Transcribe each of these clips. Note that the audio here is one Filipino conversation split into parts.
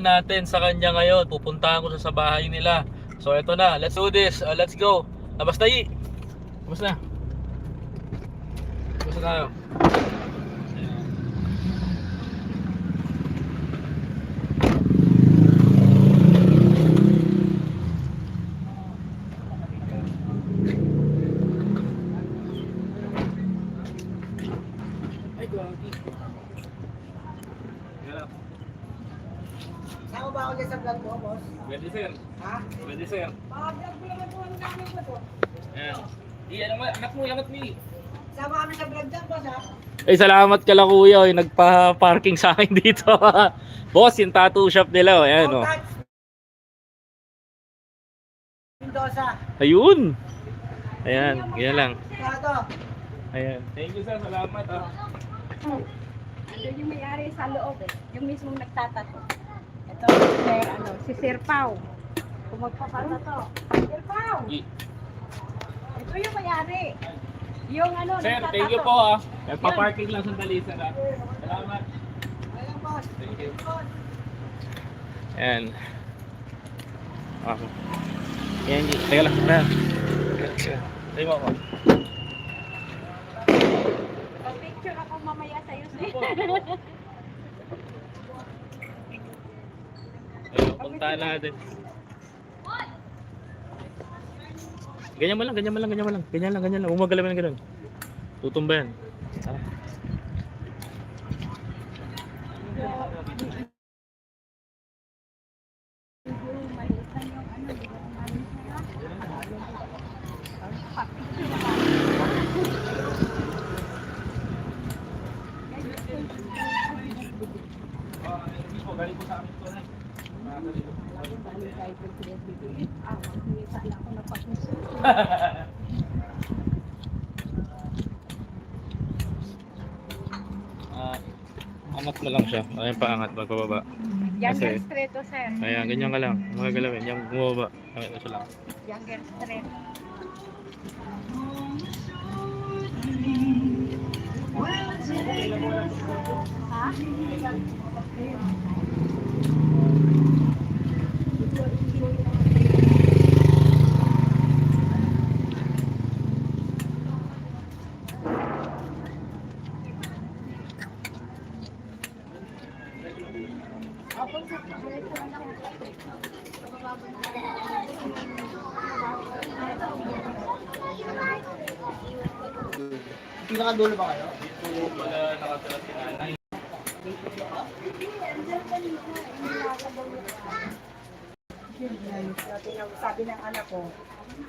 natin sa kanya ngayon. Pupuntahan ko siya sa bahay nila. So eto na, let's do this. Uh, let's go. Labas tayo. Labas na. Labas na tayo. Ay, gagi. Saan ko ba ako dyan sa vlog mo, boss? Pwede sir. Ha? Pwede sir. Mga vlog mo naman po ang dami ko po. Ayan. Di, ano mo, anak mo, anak mo. eh. Sama kami sa vlog dyan, boss, ha? Eh, salamat ka lang kuya, yung nagpa-parking sa akin dito. Boss, yung tattoo shop nila, oh. ayan oh. Contact. Mendoza. Ayun. Ayan, ganyan lang. Prado. Ayan. Thank you sir, salamat ah. Ando yung may-ari sa loob eh. Yung mismong nagtatato. Ito, si Sir, ano, si Sir Pau. Kung magpapatato. Sir Pau! I- Ito yung may-ari. Yung ano, Sir, nagtatato. thank you po ah. Nagpa-parking lang sandali sir ah. Salamat. Ayan, boss. Thank you. Ayan. Okay. Ayan. Teka lang. Na. Tayo mo ako. Picture ako mamaya sa'yo. Ayun, puntahan natin. Ganyan mo lang, ganyan mo lang, ganyan mo lang. Ganyan lang, ganyan lang. Huwag magalaw ng ganun. Tutumba yan. Tara. Ah, angat mo lang siya. Ayan paangat, magbababa. Younger Kasi- straight to, sir. Ayan, ganyan ka lang. Mga galawin. Yung bumaba. Ayan, ito lang. Younger straight. Ha? Pinakadulo ba kayo? Wala nakatira si nanay. Sabi ng anak ko,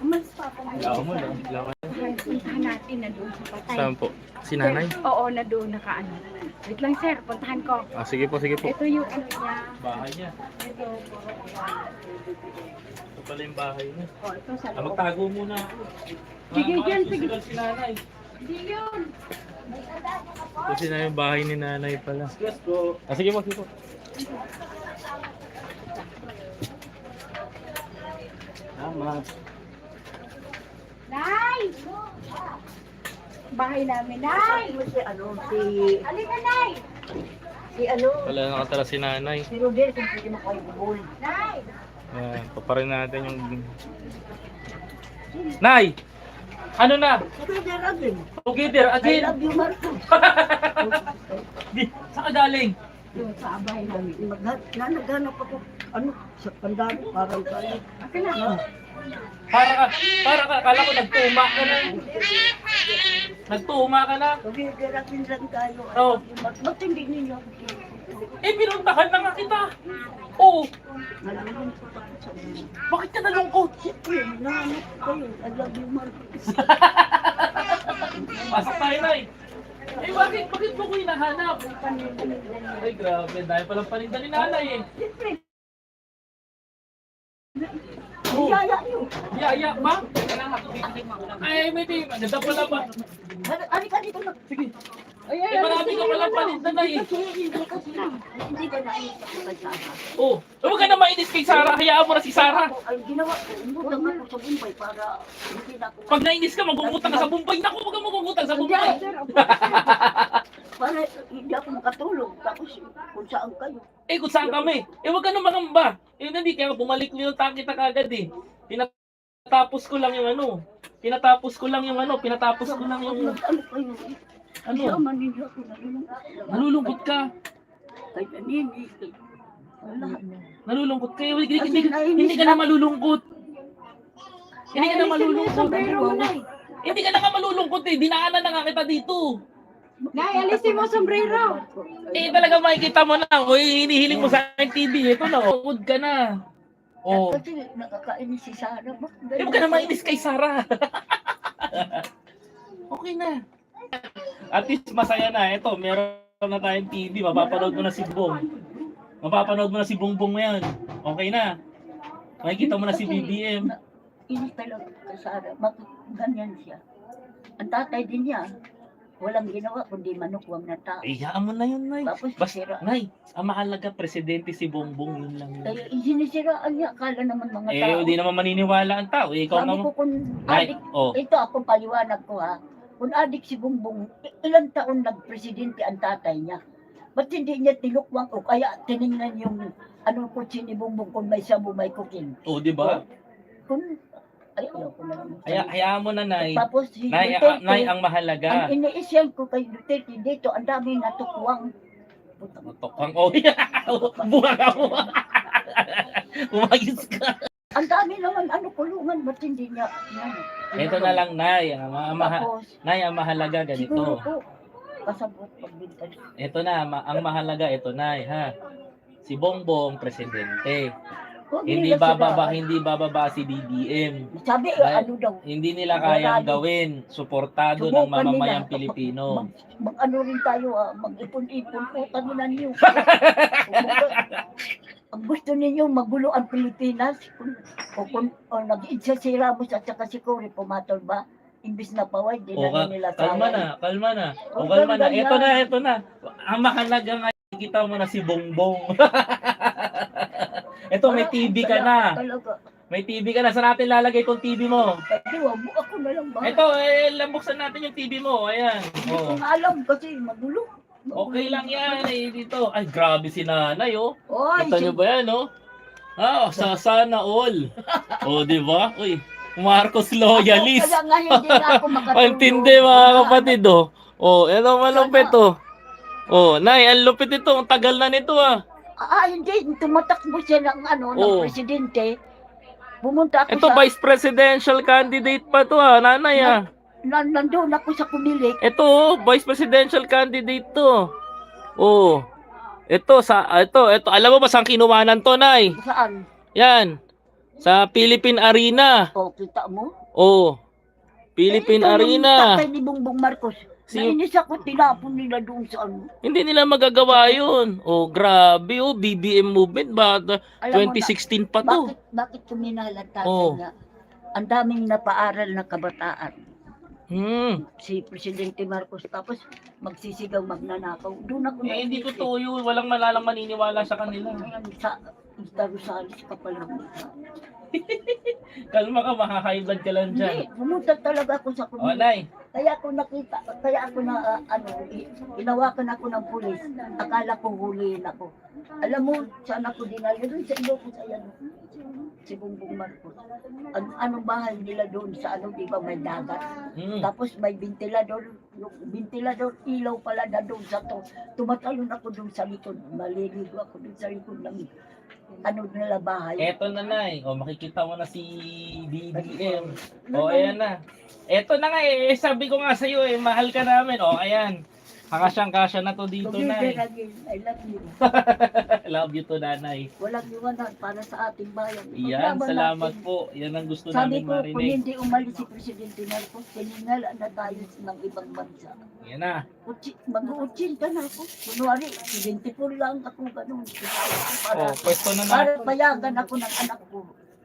Umalis pa ako. Wala mo lang. Wala ka. Puntahan natin na doon sa patay. Saan po? Si nanay? Oo, na doon nakaano. Wait lang sir, puntahan ko. Ah, sige po, sige po. Ito yung ano niya. Bahay niya. Ito, Ito pala yung bahay niya. oh, ito sa Ah, loob. magtago muna. Sige, dyan, sige. si nanay. Kasi na yung bahay ni nanay pala. Yes po. Ah, sige po, sige po. Tama. Nay! Bahay namin, Nay! si ano, si, Halika, Nay! si ano, Wala nakatira si nanay. si Rodel, kung pwede makaibubol. Nay! Ayan, paparin natin yung... Nay! Ano na? Together again. Together I again! love you, Marco. Saan ka galing? Yung sa bahay namin, nag- na naghanap ako, ano, sa pandami, parang tayo. Akin na. Para ka, para ka, kala ko nagtuma ka na. Nagtuma ka na. Together again lang tayo. Oo. Ba't hindi ninyo ako Eh, pinuntahan na nga kita. Oo, inyo. bakit ka nalungkot? Siyempre, nahanap ko kayo. I love you, Marco. Pasok tayo na eh. Eh, bakit, bakit mo ko hinahanap? Ay, grabe, dahil palang paninda ni nanay eh. Oo. Yaya niyo. Yaya, ma? Ay, may di, ganda pala ba? Ano ka dito na? Sige. Eh, marami ka palang paninda na eh. Hindi ako kay Sara. Oh, huwag ka na mainis kay Sarah, hayaan mo na si Sarah. Ay, ginawa ko. Umutang ako sa Bombay para hindi na ako Pag nainis ka, magugutang ka sa Bombay. Naku, huwag ka magugutang sa Bombay. para hindi ako makatulog. Tapos kung saan kayo. Eh, kung saan kami? Eh, wag ka na mangamba. Eh, hindi, kaya bumalik nyo kita kagad eh. Pinatapos ko lang yung ano. Pinatapos ko lang yung ano. Pinatapos ko lang yung... Ano? Ano? Ako nalulungkot. Ka. Nalulungkot ka. Hindi, hindi, hindi, ka na malulungkot. Hindi ka na malulungkot. Nay. Hindi ka na malulungkot eh. Dinaanan na nga kita dito. Nay, alisin mo sombrero. Eh, talaga makikita mo na. O, hinihiling mo sa akin TV. Ito na, oh. ka na. Oh. Kasi nakakainis si Sarah. Eh, huwag ka na mainis kay Sarah. okay na. At least masaya na. Ito, meron na tayong TV. Mapapanood mo na si Bong. Mapapanood mo na si Bongbong ngayon. Okay na. Makikita mo na si BBM. Inis talaga kay Sarah. Bakit ganyan siya? Ang tatay din niya, walang ginawa kundi manukwang na tao. Eh, hayaan mo na yun, Nay. Tapos Basta, sira. Nay, ang mahalaga, presidente si Bongbong. Yun lang yun. Kaya isinisiraan niya, akala naman mga Eh, tao. hindi naman maniniwala ang tao. Eh, ikaw Sabi naman. ko kung Nay, adik, oh. ito ako paliwanag ko ha. Kung adik si Bumbong, i- ilang taon nagpresidente ang tatay niya. Ba't hindi niya tinukwang o kaya tiningnan yung anong kutsi ni Bumbong kung may sabu, may kukin. Oh, di ba? Kung, ay, Kaya, hayaan mo na, Nay. Tapos si Nay, ah, Duterte, Nay, ang mahalaga. ang iniisyan ko kay Duterte dito, ang dami natukwang. Puta, Tokang oh, buha ka mo. Umayos ka. Ang dami naman ano kulungan, ba't hindi niya? Yan, Ito na lang, Nay. Ang, maha- Nay, ang mahalaga siguro ganito. po, kasabot pagbinta. Ito na, ma- ang mahalaga ito, Nay, ha? Si Bongbong, presidente. Hindi bababa, hindi bababa si BBM. Sabi, Dahil- ano daw, Hindi nila kayang Marami. gawin. Suportado ng Subukan mamamayang nila. Pilipino. mag, ano rin tayo, ah, mag-ipon-ipon po, tanunan niyo. Ang gusto ninyo, magulo ang Pilipinas. Kung, o kung o, nag-idsa si Ramos at saka si Cory, pumatol ba? Imbis na paway, di O, ka- na nila kalma na, kalma na. O, kalma na. Ito na, ito na. Ang mahalaga nga, kita mo na si Bongbong. ito, may TV ka na. Talaga. May TV ka na. Saan natin lalagay itong TV mo? Pwede, wag mo ako na lang ba? Ito, eh, lambuksan natin yung TV mo. Ayan. Hindi ko Oh. nga alam kasi magulo. Okay lang yan eh, dito. Ay, grabe si nanay, oh. Oy, Kita nyo ba yan, oh? Ah, sa sana all. oh, di ba? Uy, Marcos loyalist. Kaya nga hindi na ako makatulog. Ang tindi mga kapatid, oh. Oh, ito malupit, oh. Oh, nay, ang lupit ito. Ang tagal na nito, ah. Ah, hindi. Tumatakbo siya ng ano, ng Oo. presidente. Pumunta ako Ito, sa... vice presidential candidate pa to, ah. Nanay, ah. Na, nandun ako sa kumilik. Ito, oh, vice presidential candidate to. Oh. Ito, sa, ito, ito. Alam mo ba saan kinumanan to, nay? Saan? Yan. Sa Philippine Arena. O, kita mo? Oh. Philippine Eh, ito yung Arena. tatay ni Bongbong Marcos. Si- Nainis ako, tinapon nila doon sa ano. Hindi nila magagawa yun. Oh, grabe oh. BBM movement ba? Alam mo 2016 na, pa to. bakit, bakit tatay Oo. niya? Ang daming napaaral na kabataan. Hmm. Si Presidente Marcos tapos magsisigaw magnanakaw. Doon ako Eh, hindi naisip. totoo yun. Walang malalang maniniwala sa kanila. Sa Mr. Rosales ka pala. Kalma ka, makaka-high blood ka lang Hindi, dyan. pumunta talaga ako sa Oh, kumilik. Nay. Kaya ako nakita, kaya ako na, ah, ano, inawakan ako ng pulis. Akala ko huliin ako. Alam mo, saan ako dinala? Doon sa Ilocos, ayan. Si Bongbong Marcos. Ang anong bahay nila doon sa ano, di ba may dagat? Hmm. Tapos may ventilador, yung ventilador, ilaw pala na doon sa to. Tumatalon ako doon sa likod. Maliligo ako doon sa likod ng ano nila bahay. Eto na, Nay. O, makikita mo na si BBM. O, ayan na. Eto na nga eh. Sabi ko nga sa'yo eh. Mahal ka namin. O, ayan. Kakasyang-kasya na to dito, Together Nay. again, I love you. Love you to, Nanay. Walang iwanan para sa ating bayan. Yan, Paglaban salamat natin. po. Yan ang gusto namin Sabi ko, kung marinig. hindi umalis si Presidente Marcos, tiningala na tayo ng ibang bansa. Yan na. Utsi- Mag-uutsin ka na ako. Kunwari, 74 lang ako ganun. Para, O, pwesto na na. para payagan ako ng anak ko.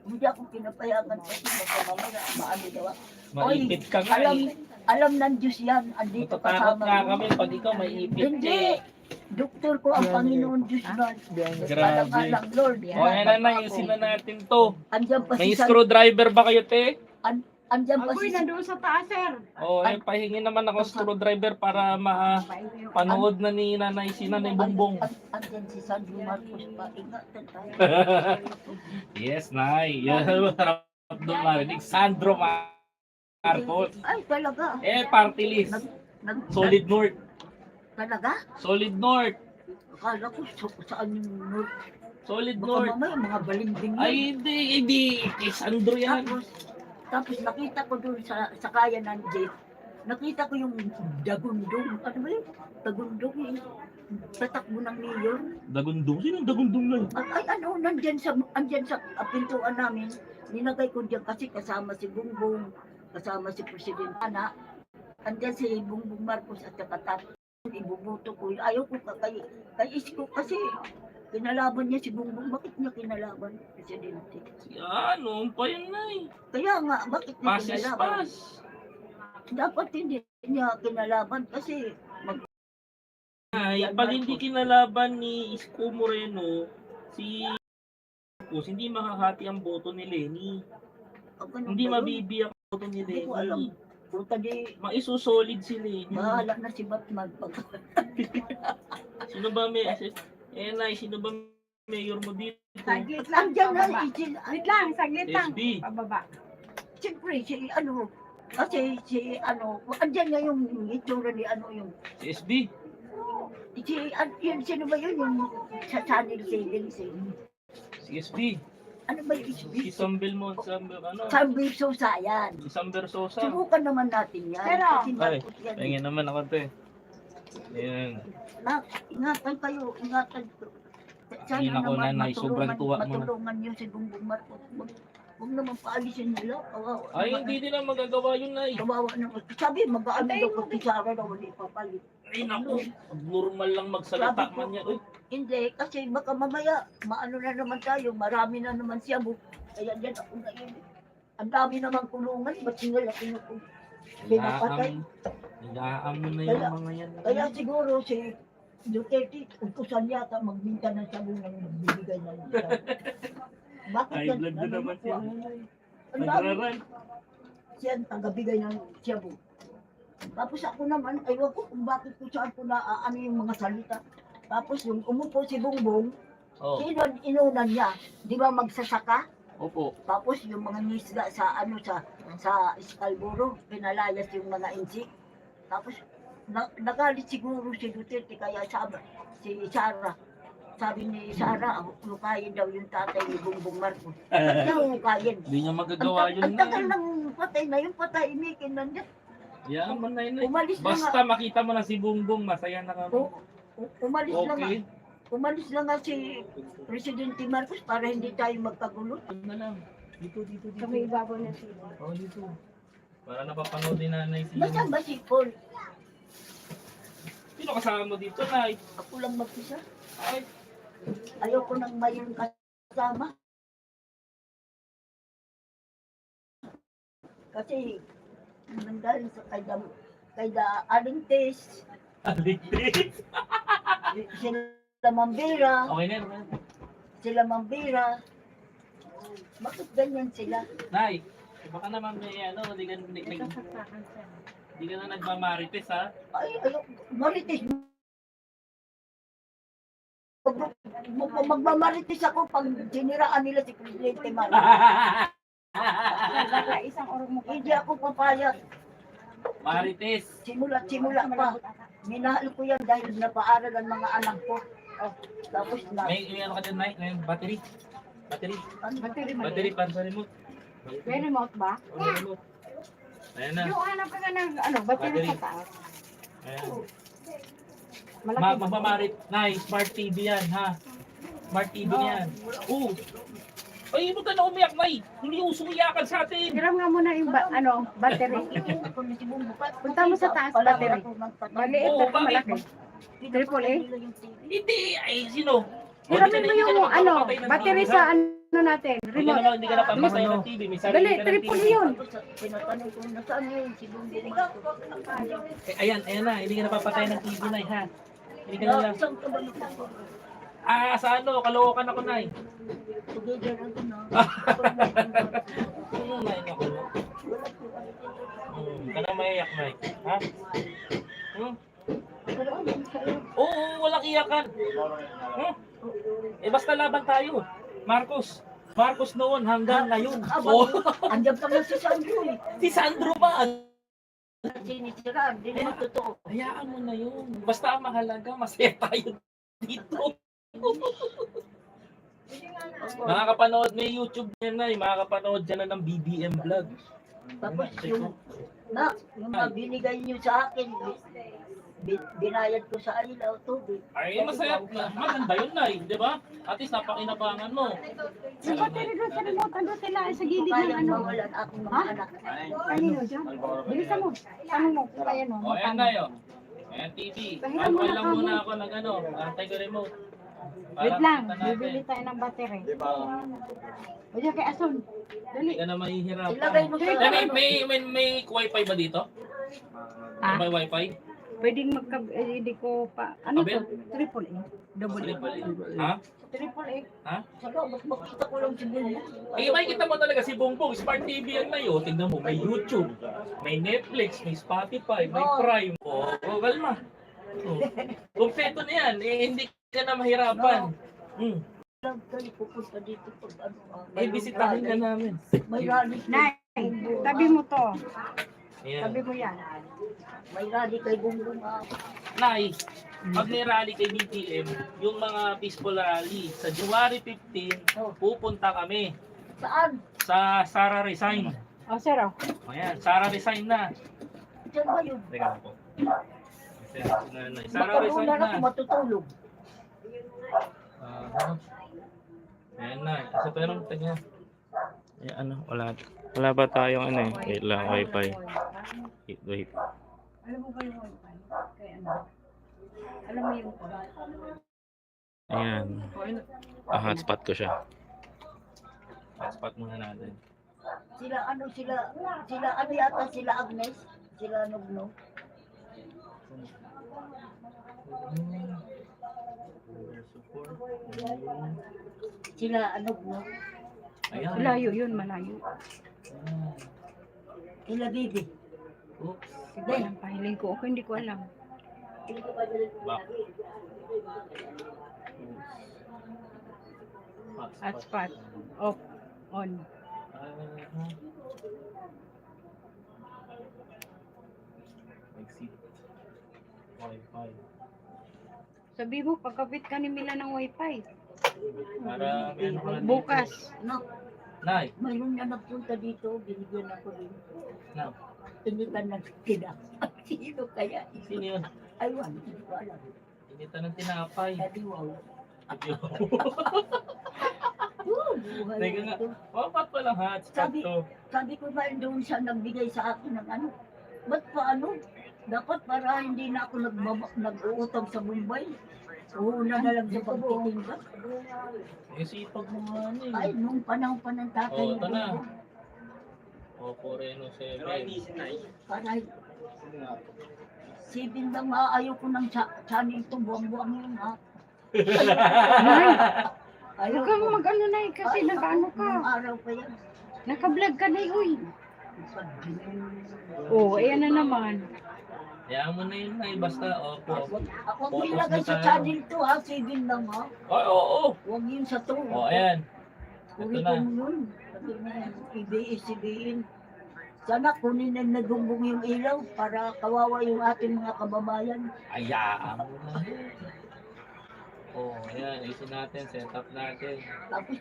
Hindi ako pinapayagan kasi baka mamaya maano daw ako. Maipit ka nga alam, eh. alam ng Diyos yan. Andito Matatakot kasama nga mo. kami pag ikaw maipit Hindi. eh. Doktor ko ang Panginoon Diyos na. Grabe. Alang Lord. O, ayan na na. Ayusin na natin to. Andyan pa May si San screwdriver ba kayo, te? An- andyan pa Agoy, si nandoon sa taas, sir. Oh, eh, pahingi naman ako screwdriver para mapanood na ni Nanay si Nanay Bongbong. An- Andyan si Sandro Marcos pa. Ingatan tayo. yes, Nay. Yan ang masarap doon marinig. Sandro Marcos. Ay, talaga. Eh, party list. Nag, nag, Solid North. Talaga? Solid North. Akala ko so, saan yung North. Solid Baka North. mamaya mga balimbing yun. Ay, hindi, hindi. Kay Sandro yan. Tapos, tapos nakita ko doon sa, sa kaya ng jeep, nakita ko yung dagundong, ano ba yun? Dagundong yung tatakbo ng mayor. Dagundong. Sino ang dagundong na? Ay, ay ano, nandyan sa, andyan sa ah, pintuan namin, ninagay ko dyan kasi kasama si Bungbong, kasama si President Ana, andyan si Bungbong Marcos at saka tatay. Ibubuto ko. Ayaw ko ka kay, kay Isko kasi kinalaban niya si Bungbong. Bakit niya kinalaban, Presidente? Si ano, pa yun, Nay. Kaya nga, bakit niya Pasis kinalaban? pas. Dapat hindi niya kinalaban kasi mag Ay, pag hindi kinalaban ni Isko Moreno, si Marcos, hindi makahati ang boto ni Lenny. Hindi mabibiyak ang boto ni Hindi ko alam. Puta di, Maisusolid si Lenny. bahala na si Batman pag Sino ba may Eh, Nay, sino ba mayor mo dito? Saglit lang, Andyan na, pababa. Saglit lang, saglit lang. SB. Pababa. siyempre si ano, kasi si ano, andyan nga yung itsura ni ano yung, Si SB. si, an, yun, sino ba yun yung sa channel 7, si, Si SB. Ano ba yung Si isbi? Sambil mo, Sambil, ano? Sambil Sosa yan. Si Samber Sosa. Subukan naman natin yan. Pero- kasi Ay, Marcos yan. Tingin naman ako to eh. Ayan. Na, ingatan kayo, ingatan na ako, naman nanay, sobrang tuwa mo na. Matulungan niyo si Bongbong Marcos. Huwag huwag naman paalisin nila. Kawawa. Ay, hindi nila magagawa yun, Nay. Kawawa naman. Sabi, mag-aano daw ko si Sarah daw hindi papalit. Ay, naku. Normal lang magsalita Sabi man yan. Uy, Hindi, kasi baka mamaya, maano na naman tayo, marami na naman siya. Bu. Kaya dyan ako ngayon. Ang dami naman kulungan, ba't singal ako na kung pinapatay? Mo na Kaya- yung mga yan. Kaya siguro si Duterte, utusan yata magbinta ng sabon ng magbibigay ng sabon. Bakit High yan? blood na Ano naman siya. Ang dami Nagraran. siya ang tagabigay ng shabu. Tapos ako naman, aywan ko kung bakit ko saan ko na ano yung mga salita. Tapos yung umupo si Bongbong, Oh, sino ang inunan niya? Di ba magsasaka? opo. Tapos yung mga nisda sa ano sa sa Scalboro, pinalayas yung mga insik. Tapos na, nagalit siguro si Duterte kaya sabi si Sara. Sabi ni Sara, hukayin daw yung tatay ni Bongbong Marcos. Kaya hukayin. Hindi niya magagawa yun ang na. tagal ng patay na yung patay, imikin nandiyan. Yan na yun. Umalis na nga. Basta makita mo na si Bongbong, masaya na kami. U- umalis na nga. Okay. Umalis na nga si Presidente Marcos para hindi tayo magkagulo. Ano na lang. Dito, dito, dito. Kami ibabaw na sila. Oh, dito. Para napapanood din nanay si Nasaan ba si Paul? Sino kasama mo dito, Nay? Ako lang mag-isa. Ay, Ayoko nang mayroon kasama. Kasi, nanggaling sa kay da, kay da Aling Tess, aligtis. sila Mambira, Okay na, okay na. sila Mambira. Bakit ganyan sila? Nay, baka naman may ano, hindi ka, hindi, hindi, ka na nagmamarites, ha? Ay, ayok, Marites. Mag- Magmamarites ako pag siniraan nila si Presidente. Baka isang orong mo Hindi ako papayag. Marites. Simula, simula pa. Minahal ko yan dahil napaaral ang mga anak ko. Oh, tapos na. May, may ano ka dyan, Nay? May battery? Battery? Ano, Battery Battery mali. para sa remote. May remote ba? Oh, may remote. Ayan na. Yung hanap ka na ng ano, battery Battery. sa taas. Ayan. Malaki Ma ba? mapamarit. Nay, smart TV yan, ha? Smart TV yan. Oo. Ay, mo na umiyak, Nay. Hindi uso iyakan sa atin. Hiram nga muna yung ba, ano, battery. Punta mo sa taas, battery. Maliit Oo, na bakit? malaki. Triple A? Hindi, ay, sino? Hiramin mo yung ano, battery sa ano natin, Hindi ka remote. na, hindi ka na papatay ng TV. May sarili Dali, ka ng triple TV. yun. Eh, ayan, ayan na. Hindi ka na papatay ng TV, Nay, ha? Hindi ka na lang. Ah, sa ano? Kalookan ako, Nay. Together ako na. Ano, Nay? Ako, Wala po Nay. Ha? Hmm? Oo, walang iyakan. Hmm? Eh basta laban tayo. Marcos. Marcos noon hanggang ngayon. Oh, andyan pa nga si Sandro eh. si Sandro pa. Sinisira, hindi naman totoo. Hayaan mo na yun. Basta ang mahalaga, masaya tayo dito. Makakapanood may YouTube yan na, makakapanood dyan na ng BBM vlog. Tapos yung, na, yung mga binigay niyo sa akin, bi- bi- binayad ko sa ilaw, tubig. Ay, masaya. Maganda yun na di ba? At least napakinabangan mo. Battery doon sa remote, ano sila sa gilid ng Kaya ano. mawalan aking mga Ha? anak. Kanino dyan? Bilisan mo. Tanong mo kung kaya no. O, ayan na yun. Ayan, TV. Pahiram mo na lang kamo. muna ako ng ano, antay ko remote. Wait lang, bibili tayo ng battery. O dyan kay Asun. Dali. Hindi ka na mahihirapan. Ilagay mo sa Eh, may, may, may, may wifi ba dito? Ah, May wifi? pwedeng magka... Eh, hindi ko pa... Ano Kabel? to? Triple A. Double A. Ha? Triple A. Ha? Saka, bak- makita ko lang si Bulbo. Eh, makikita mo talaga si Bongbong, Smart TV yan na yun. Tingnan mo, may YouTube, may Netflix, may Spotify, may Oo. Prime. O, oh, kalma. Oh. Kompleto na yan. Eh, hindi ka na mahirapan. Hmm. Lang kayo pupunta dito pag ano. ah, Eh, mayroong bisitahin ka rally. namin. May rally. Nay, tabi mo to. Ayan. Tabi mo yan. May rally kay Bongbong. ah. Nay, pag may rally kay BTM, yung mga peaceful rally, sa January 15, Oh, pupunta kami saan? sa Sara Resign. O, sir, o. Ayan, Sara Resign na. Diyan ba yun? Teka po. Sara Resign na na. ako matutulog. Ah, Ayan na. Kasi pero teka. Eh, ano, wala. Wala ba tayong ano eh? Wait lang, wifi. Wait, wait. Alam mo ba yung wifi? Kaya ano? Alam mo yung... Ayan. Ah, hotspot ko siya. Hotspot muna natin. Sila ano sila, sila ano yata sila Agnes? Sila Nugno? Sila ano no? Ayan. Malayo yun, malayo. Sila Bibi. Oops. Sige, ang pahiling ko. Okay, hindi ko alam. Back. Hotspot. Off. On. Exit. Wi-Fi. Sabi mo, pagkabit ka ni Mila ng wifi. Para ano dito. Bukas. No, Nay, mayroon na nagpunta dito, binigyan ako din. na. Hindi ka nagkina. Sino kaya? Sino yun? Aywan, hindi ko alam. Inita ng tinapay. Sabi wow. Teka Oh, buhay nga. ito. Wapat pa lang hotspot Sabi- to. Sabi ko ba doon siya nagbigay sa akin ng ano? Ba't pa ano? Dapat para hindi na ako nagbaba, nag-uutang sa Mumbai. Una na lang sa pagtitinda. Eh, sipag mo nga ano Ay, eh. nung panahon pa ng tatay Oo, ni ito na. Opo, Reno 7. Para sibin lang nga, ayaw ko ng cha- channel to, buwang-buwang yun ha. Ayaw Huwag kang mag-ano na eh, kasi Ay, nag-ano ka. nung araw pa yan. Naka-vlog ka na uy. Oo, oh, ayan na naman. Kaya mo na yun ay basta, opo. Wag- Ako Focus ilagay na sa tayo. channel to ha, sibin lang ha. Oo, oo, oo. Huwag yun sa to. O, ayan. Ito na. mo yun. Sabi mo, ibig-isibihin. Sana kunin na nadumbong yung ilaw para kawawa yung ating mga kababayan. Ayaan mo na. Oh, ayan. Isin natin, set up natin. Tapos,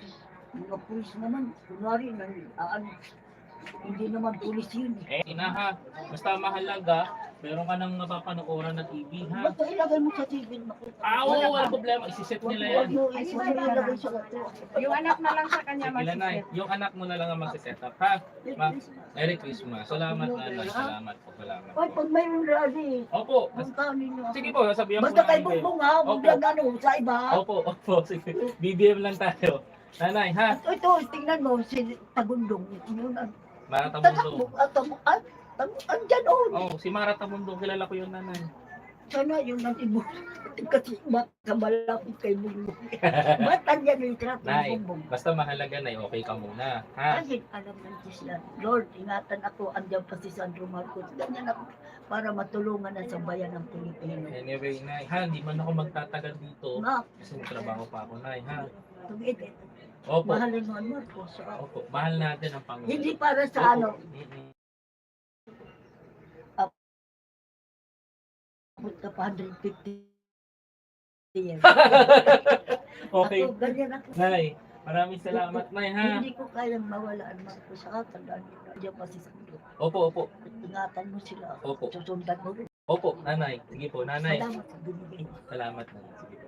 mga pulis naman, kunwari, nang, ah, ano, hindi naman pulis yun. Eh, ina ha. Basta mahalaga, meron ka nang napapanooran na TV ha. Ba't ilagay mo sa TV? Makita. Ah, oo, wala problema. Isiset nila yan. ilagay sa. Yung anak na lang sa kanya Sige na, Nay. Yung anak mo na lang ang magsiset up ha. Ma, Merry Christmas. Salamat, Nanay. Salamat po. Salamat. Ay, pag mayroong rally, Opo. ang kanin nyo. Sige po, sabihan po Basta kay namin kayo. Bongbong ha, huwag Opo. lang ano, sa iba. Opo, opo. Sige. BBM lang tayo. Nanay, ha? At ito, tingnan mo, si Tagundong. Yun, ang Mara Tamundo. mo, at ang, at, ang, andyan oh. Oh, si Mara Tamundo. Kilala ko yun, nanay. Sana yung natibo. Kasi baka malapit kay Bumbong. Bata niya yung trap Nay. ng Bumbong. Basta mahalaga na okay ka muna. Ha? Kasi alam ng Diyos yan. Lord, ingatan ako, andyan pa si Sandro Marcos. Ganyan ako para matulungan na sa bayan ng Pilipino. Anyway, Nay, ha, hindi man ako magtatagal dito. Ma, Kasi may trabaho pa ako, Nay, ha? tumigil. Opo. Mahalin mo ang Marcos. ah. Opo. Mahal natin ang Panginoon. Hindi para sa Opo. ano, Mm-mm. abot ka pa 150 years. okay. Ako, ganyan ako. Nay, maraming salamat, Nay, ha? Hindi ko kayang mawala ang Marcos sa katandaan nila. Andiyan pa si Sandro. Opo, opo. Ingatan mo sila. Opo. Susundan mo rin. Opo, nanay. Sige po, nanay. Salamat sa binigay mo. Salamat, Nay. Sige po.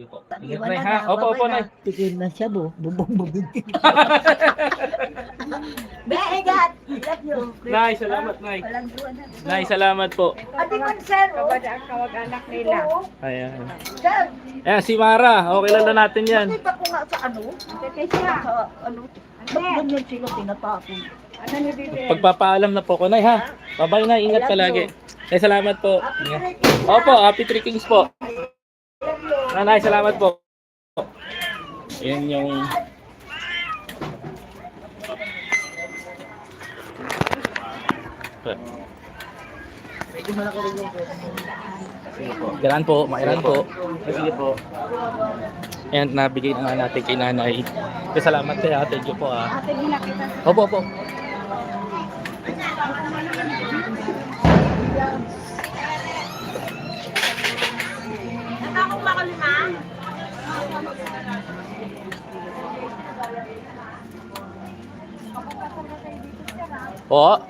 You po. Ingat, na ha? Opo, opo, Nay. na. Tigil na siya, bo. Bubong bubinti. Begat! Love you. Nay, salamat, Nay. Walang duwan na. Nay, salamat po. Ate man, sir. oh. Kabada ang kawag-anak nila. Ayan. Sir, Ayan, si Mara. Okay lang na natin yan. nakita ko nga sa ano. Tete siya. Sa ano. Ba't ganyan sila tinatapon? Ano? Pagpapaalam na po ko, Nay, ha? Bye-bye, Nay. Ingat palagi. Nay, salamat po. Ingat. Opo, happy three kings po. Nanay, salamat po. Yan yung... Medyo malaki rin yung Sige po. Galan po, mailan po. Sige po. Ayan, nabigay na nga natin kay nanay. Kaya salamat kay ate. Thank you po ah. Ate, ginakita. Opo, opo. Ba lima? Po.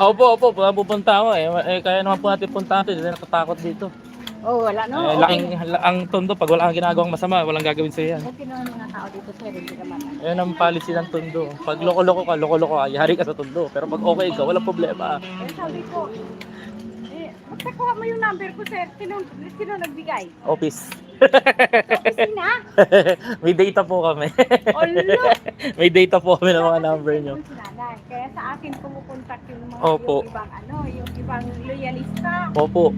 Opo, opo. Pupunta ako eh. eh. Kaya naman po natin punta natin. Hindi natatakot dito. Oh, wala no. Eh, laking, ang tondo. Pag wala kang ginagawang masama, walang gagawin sa'yo yan. Kung kinuha ng tao dito, sir, hindi naman. Ayan ang policy ng tondo. Pag loko-loko ka, loko-loko ka, yari ka sa tondo. Pero pag okay ka, walang problema. Eh, sabi ko, basta kuha mo yung number ko, sir. Sino, sino nagbigay? Office. Opisina? May data po kami. Olo! May data po kami ng mga number nyo. Kaya sa akin pumupuntak yung mga Opo. yung ibang ano, yung ibang loyalista. Opo.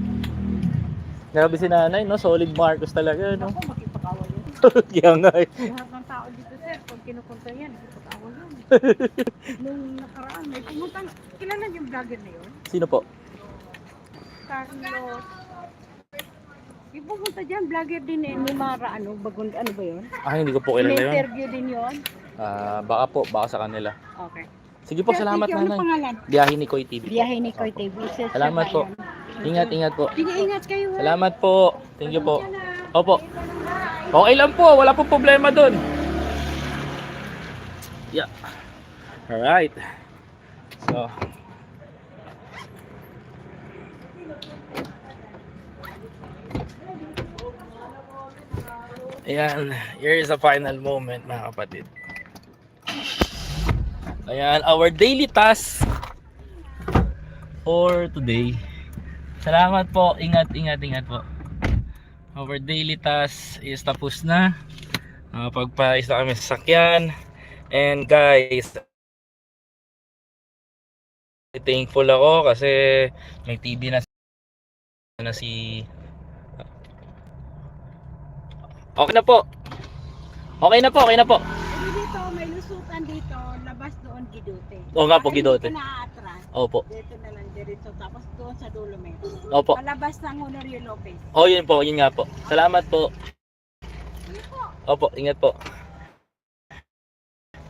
Grabe si nanay, no? Solid Marcos talaga, no? Ako, makipag-awal yun. Kaya nga eh. Lahat ng tao dito, sir, pag kinukunta yan, makipag-awal yun. Nung nakaraan, may pumuntang, kilala yung vlogger na yun? Sino po? Carlos. Yung pumunta dyan, vlogger din eh, ni Mara, ano, bagon, ano ba yun? Ah, hindi ko po kilala yun. interview din yun? Ah, baka po, baka sa kanila. Okay. Sige po, Sir, salamat thank you. Ano nanay. pangalan? Biyahe ni Koy TV. Biyahe ni Koy Opo. TV. Sir, Salamat po. Ingat, ingat po. Sige, ingat kayo. ha? Salamat po. Thank you po. Opo. Okay lang po, wala po problema doon. Yeah. Alright. So. Ayan, here is the final moment mga kapatid. Ayan, our daily task for today. Salamat po. Ingat, ingat, ingat po. Our daily task is tapos na. Uh, pagpais na kami sa sakyan. And guys, thankful ako kasi may TV na na si Okay na po. Okay na po, okay na po. Dito, may lusutan dito, labas doon Gidote. Oo nga po, Bakit Gidote. Dito. Opo. Dito na lang diretso, tapos doon sa dulo meron. Opo. Palabas ng Honorio Lopez. Oh, yun po, yun nga po. Salamat po. Opo, ingat po.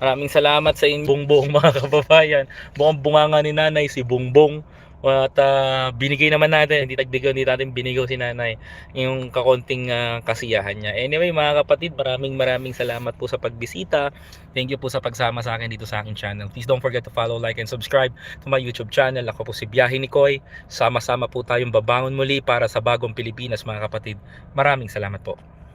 Maraming salamat sa inyong bungbong mga kababayan. Mukhang bunganga ni nanay si Bungbong. At ah, binigay naman natin, hindi tagbigaw, hindi natin binigaw si nanay yung kakonting ah, kasiyahan niya. Anyway mga kapatid, maraming maraming salamat po sa pagbisita. Thank you po sa pagsama sa akin dito sa aking channel. Please don't forget to follow, like, and subscribe to my YouTube channel. Ako po si Biyahe ni Koy. Sama-sama po tayong babangon muli para sa bagong Pilipinas mga kapatid. Maraming salamat po.